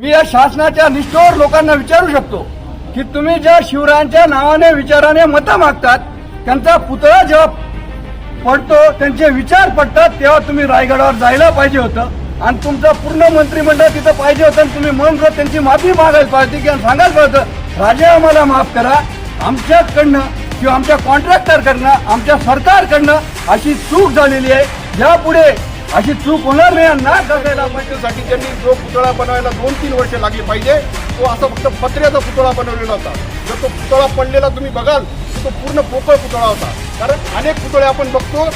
मी या शासनाच्या निष्ठोर लोकांना विचारू शकतो की तुम्ही ज्या शिवरायांच्या नावाने विचाराने मतं मागतात त्यांचा पुतळा जेव्हा पडतो त्यांचे विचार पडतात तेव्हा तुम्ही रायगडावर जायला पाहिजे होतं. आणि तुमचं पूर्ण मंत्रिमंडळ तिथं पाहिजे होतं आणि तुम्ही म्हणून त्यांची माफी मागायला पाहिजे किंवा सांगायला पाहिजे होतं, राजे आम्हाला माफ करा. आमच्याकडनं किंवा आमच्या कॉन्ट्रॅक्टरकडनं आमच्या सरकारकडनं अशी चूक झालेली आहे. यापुढे अशी चूक होणार नाही. आणि ना करायला पाहिजे साठी त्यांनी जो पुतळा बनवायला दोन तीन वर्ष लागली पाहिजे तो असा फक्त पत्र्याचा पुतळा बनवलेला होता. जर तो पुतळा पडलेला तुम्ही बघाल तर तो पूर्ण पोकळ पुतळा होता. कारण अनेक पुतळे आपण बघतो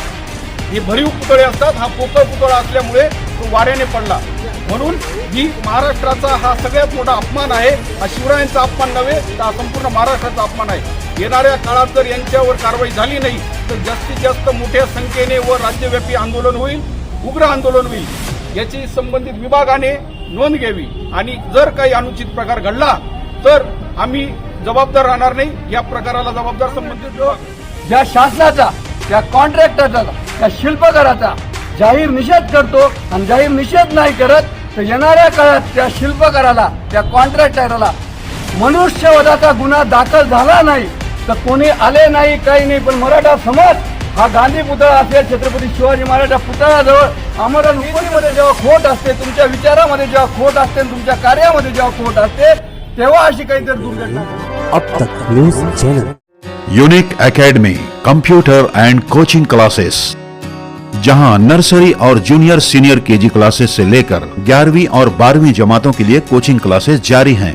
हे भरीव पुतळे असतात. हा पोकळ पुतळा असल्यामुळे तो वाऱ्याने पडला. म्हणून ही महाराष्ट्राचा हा सगळ्यात मोठा अपमान आहे. हा शिवरायांचा अपमान नव्हे तर हा संपूर्ण महाराष्ट्राचा अपमान आहे. येणाऱ्या काळात जर यांच्यावर कारवाई झाली नाही तर जास्तीत जास्त मोठ्या संख्येने व राज्यव्यापी आंदोलन होईल. उग्र आंदोलन होईल याची संबंधित विभागाने नोंद घ्यावी. आणि जर काही अनुचित प्रकार घडला तर आम्ही जबाबदार राहणार नाही. या प्रकाराला जबाबदार संबंधित ज्या शासनाचा त्या कॉन्ट्रॅक्टरचा त्या शिल्पकाराचा जाहीर निषेध करतो आणि जाहीर निषेध नाही करत तर येणाऱ्या काळात त्या शिल्पकाराला त्या कॉन्ट्रॅक्टरला मनुष्यवधाचा गुन्हा दाखल झाला नाही तर कोणी आले नाही काही नाही पण मराठा समाज हा गांधी पुतळा असेल छत्रपती शिवाजी महाराजा पुतळ्याजवळ आम्हाला नुकरीमध्ये जेव्हा खोट असते तुमच्या विचारामध्ये जेव्हा खोट असते आणि तुमच्या कार्यामध्ये जेव्हा खोट असते तेव्हा अशी काहीतरी दुर्घटना. Ab Tak news channel unique academy computer and coaching classes जहाँ नर्सरी और जूनियर सीनियर केजी क्लासेस से लेकर 11वीं और 12वीं जमातों के लिए कोचिंग क्लासेस जारी हैं।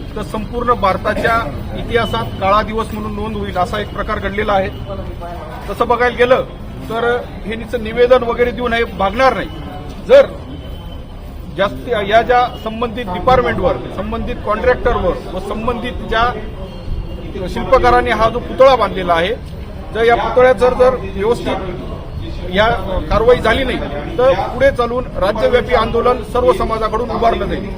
तर संपूर्ण भारताच्या इतिहासात काळा दिवस म्हणून नोंद होईल असा एक प्रकार घडलेला आहे. तसं बघायला गेलं तर हे निवेदन वगैरे देऊन हे भागणार नाही. जर जास्त या ज्या संबंधित डिपार्टमेंटवर संबंधित कॉन्ट्रॅक्टरवर व संबंधित ज्या शिल्पकारांनी हा जो पुतळा बांधलेला आहे जर या पुतळ्यात जर जर व्यवस्थित या कारवाई झाली नाही तर पुढे चालून राज्यव्यापी आंदोलन सर्व समाजाकडून उभारलं जाईल.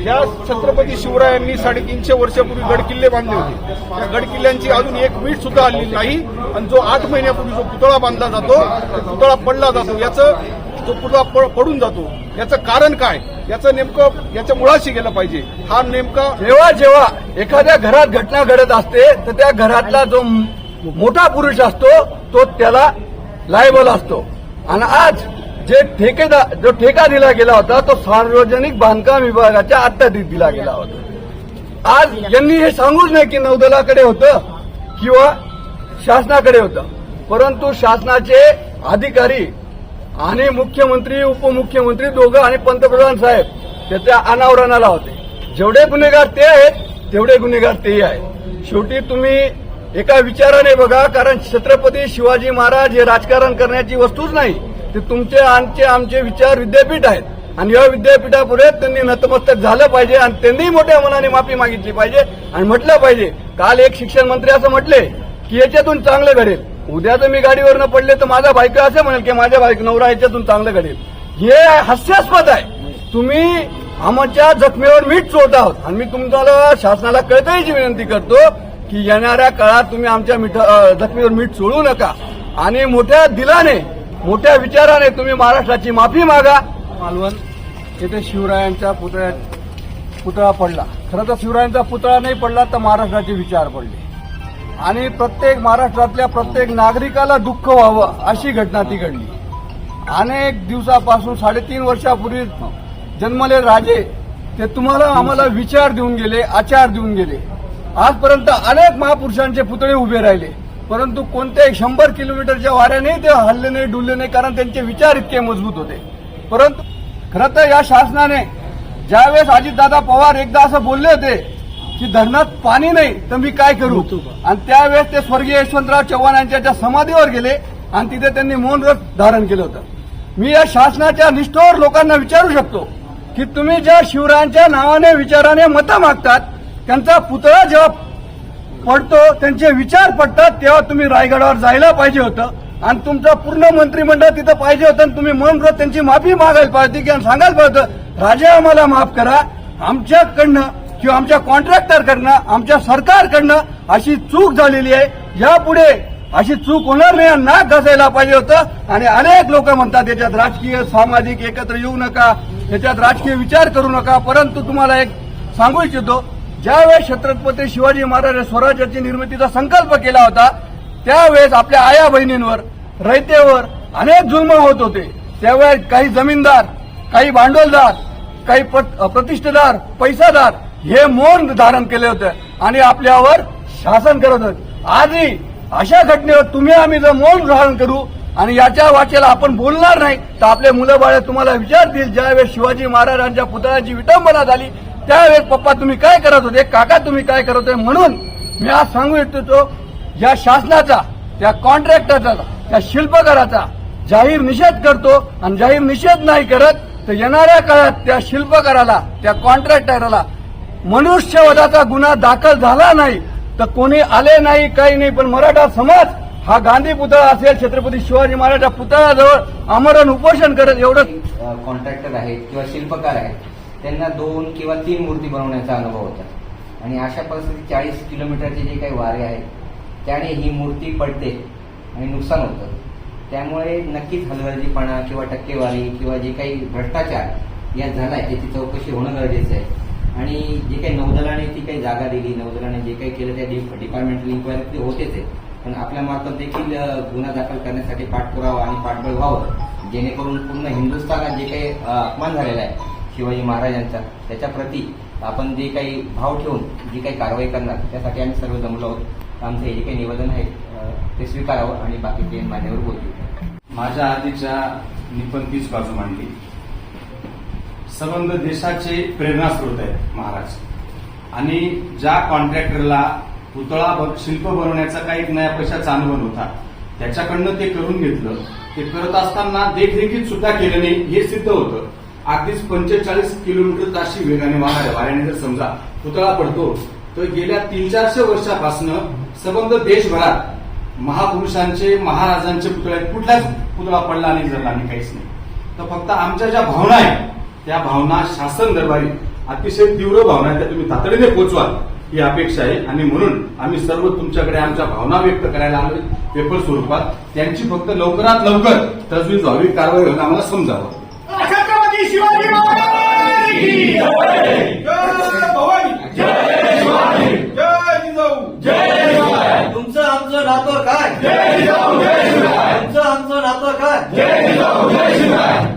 या छत्रपती शिवरायांनी साडेतीनशे वर्षापूर्वी गड किल्ले बांधले होते. त्या गड किल्ल्यांची अजून एक वीट सुद्धा आलेली नाही. आणि जो आठ महिन्यापूर्वी जो पुतळा बांधला जातो पुतळा पडला जातो. याचं जो पुतळा पडून जातो याचं कारण काय? याचं नेमकं याच्या मुळाशी गेलं पाहिजे. हा नेमका जेव्हा जेव्हा एखाद्या घरात घटना घडत असते तर त्या घरातला जो मोठा पुरुष असतो तो त्याला लायबल असतो. आणि आज जे ठेकेदार जो ठेका दिला गेला होता तो सार्वजनिक बांधकाम विभागाच्या अत्याधिक दिला गेला होता. आज यांनी हे सांगूच नाही की नौदलाकडे होतं किंवा शासनाकडे होतं. परंतु शासनाचे अधिकारी आणि मुख्यमंत्री उपमुख्यमंत्री दोघं आणि पंतप्रधान साहेब त्याच्या अनावरणाला होते. जेवढे गुन्हेगार ते आहेत तेवढे गुन्हेगार तेही आहेत. शेवटी तुम्ही एका विचाराने बघा कारण छत्रपती शिवाजी महाराज हे राजकारण करण्याची वस्तूच नाही. ते तुमचे आमचे आमचे विचार विद्यापीठ आहेत. आणि या विद्यापीठापुढे त्यांनी नतमस्तक झालं पाहिजे आणि त्यांनी मोठ्या मनाने माफी मागितली पाहिजे आणि म्हटलं पाहिजे. काल एक शिक्षण मंत्री असं म्हटले की याच्यातून चांगलं घडेल. उद्या जर मी गाडीवरनं पडले तर माझा बायको असं म्हणेल की माझ्या बायक नवरा याच्यातून चांगलं घडेल. हे हास्यास्पद आहे. तुम्ही आमच्या जखमेवर मीठ चोळत आहोत. आणि मी तुम्हाला शासनाला कळकळीची विनंती करतो की येणाऱ्या काळात तुम्ही आमच्या मिठ जखमेवर मीठ चोळू नका. आणि मोठ्या दिलाने मोठ्या विचाराने तुम्ही महाराष्ट्राची माफी मागा. मालवण येथे शिवरायांच्या पुतळ्या पुतळा पडला. खरं तर शिवरायांचा पुतळा नाही पडला तर महाराष्ट्राचे विचार पडले. आणि प्रत्येक महाराष्ट्रातल्या प्रत्येक नागरिकाला दुःख व्हावं अशी घटना ती घडली. अनेक दिवसापासून साडेतीन वर्षापूर्वी जन्मले राजे ते तुम्हाला आम्हाला विचार देऊन गेले आचार देऊन गेले. आजपर्यंत अनेक महापुरुषांचे पुतळे उभे राहिले. परंतु कोणत्याही शंभर किलोमीटरच्या वाऱ्याने ते हल्ले नाही डुलले नाही कारण त्यांचे विचार इतके मजबूत होते. परंतु खरं तर या शासनाने ज्यावेळेस अजितदादा पवार एकदा असं बोलले होते की धरणात पाणी नाही तर मी काय करू? आणि त्यावेळेस ते स्वर्गीय यशवंतराव चव्हाण यांच्या ज्या समाधीवर गेले आणि तिथे त्यांनी मौन व्रत धारण केलं होतं. मी या शासनाच्या निष्ठोर लोकांना विचारू शकतो की तुम्ही ज्या शिवरायांच्या नावाने विचाराने मतं मागतात त्यांचा पुतळा जेव्हा पडतो त्यांचे विचार पडतात तेव्हा तुम्ही रायगडावर जायला पाहिजे होतं. आणि तुमचं पूर्ण मंत्रिमंडळ तिथं पाहिजे होतं आणि तुम्ही म्हणून त्यांची माफी मागायला पाहिजे होती किंवा सांगायला पाहिजे होतं. राजे आम्हाला माफ करा. आमच्याकडनं किंवा आमच्या कॉन्ट्रॅक्टरकडनं आमच्या सरकारकडनं अशी चूक झालेली आहे. यापुढे अशी चूक होणार नाही नाक घासायला पाहिजे होतं. आणि अनेक लोक म्हणतात याच्यात राजकीय सामाजिक एकत्र येऊ नका. याच्यात राजकीय विचार करू नका. परंतु तुम्हाला एक सांगू इच्छितो ज्यावेळेस छत्रपती शिवाजी महाराज स्वराज्याची निर्मितीचा संकल्प केला होता त्यावेळेस आपल्या आया बहिणींवर रयतेवर अनेक जुल्म होत होते. त्यावेळेस काही जमीनदार काही भांडवलदार काही प्रतिष्ठेदार पैसादार हे मौन धारण केले होते आणि आपल्यावर शासन करत होते. आजही अशा घटनेवर तुम्ही आम्ही जर मौन धारण करू आणि याच्या वाचेला आपण बोलणार नाही तर आपले मुलं बाळ तुम्हाला विचारतील ज्यावेळेस शिवाजी महाराजांच्या पुतळ्याची विटंबना झाली त्यावेळेस पप्पा तुम्ही काय करत होते? काका तुम्ही काय करत होते? म्हणून मी आज सांगू इच्छितो या शासनाचा त्या कॉन्ट्रॅक्टरचा त्या शिल्पकाराचा जाहीर निषेध करतो आणि जाहीर निषेध नाही करत तर येणाऱ्या काळात त्या शिल्पकाराला त्या कॉन्ट्रॅक्टरला मनुष्यवधाचा गुन्हा दाखल झाला नाही तर कोणी आले नाही काही नाही पण मराठा समाज हा गांधी पुतळा असेल छत्रपती शिवाजी महाराजांच्या पुतळ्याजवळ आमरण उपोषण करत एवढं कॉन्ट्रॅक्टर आहेत किंवा शिल्पकार आहेत त्यांना दोन किंवा तीन मूर्ती बनवण्याचा अनुभव होता. आणि अशा परिस्थितीत चाळीस किलोमीटरचे जे काही वारे आहेत त्याने ही मूर्ती पडते आणि नुकसान होतं. त्यामुळे नक्कीच हलगर्जीपणा किंवा टक्केवारी किंवा जे काही भ्रष्टाचार या झालाय त्याची चौकशी होणं गरजेचं आहे. आणि जे काही नौदलाने ती काही जागा दिली नौदलाने जे काही केलं त्या डिपार्टमेंटल इन्क्वायरी ते होतेच आहे. पण आपल्या मार्फत देखील गुन्हा दाखल करण्यासाठी पाठपुरावा आणि पाठबळ व्हावं जेणेकरून पूर्ण हिंदुस्थानात जे काही अपमान झालेला आहे शिवाजी महाराजांचा त्याच्या प्रती आपण जे काही भाव ठेवून जी काही कारवाई करणार त्यासाठी आम्ही सर्व जमलो आहोत. आमचं हे जे काही निवेदन आहे ते स्वीकारावं आणि बाकीचे मान्यवर बोलतील माझ्या आधीच्या निपंतीच बाजू मांडली. संबंध देशाचे प्रेरणास्रोत आहेत महाराज. आणि ज्या कॉन्ट्रॅक्टरला पुतळा ब- शिल्प बनवण्याचा काही नया पैशाचा अनुभव नव्हता त्याच्याकडनं ते करून घेतलं. ते करत असताना देखरेखीत सुद्धा केलं नाही हे सिद्ध होतं. अगदीच पंचेचाळीस किलोमीटर ताशी वेगाने वाहणार वाऱ्याने जर समजा पुतळा पडतो तर गेल्या तीन चारशे वर्षापासून संबंध देशभरात महापुरुषांचे महाराजांचे पुतळे आहेत. कुठलाच पुतळा पडला नाही जर आणि काहीच नाही. तर फक्त आमच्या ज्या भावना आहेत त्या भावना शासन दरबारी अतिशय तीव्र भावना आहेत त्या तुम्ही तातडीने पोचवाल ही अपेक्षा आहे. आणि म्हणून आम्ही सर्व तुमच्याकडे आमच्या भावना व्यक्त करायला आलो पेपर स्वरूपात त्यांची फक्त लवकरात लवकर तजवीज व्हावी कारवाई होऊन आम्हाला समजावं. 我们现在。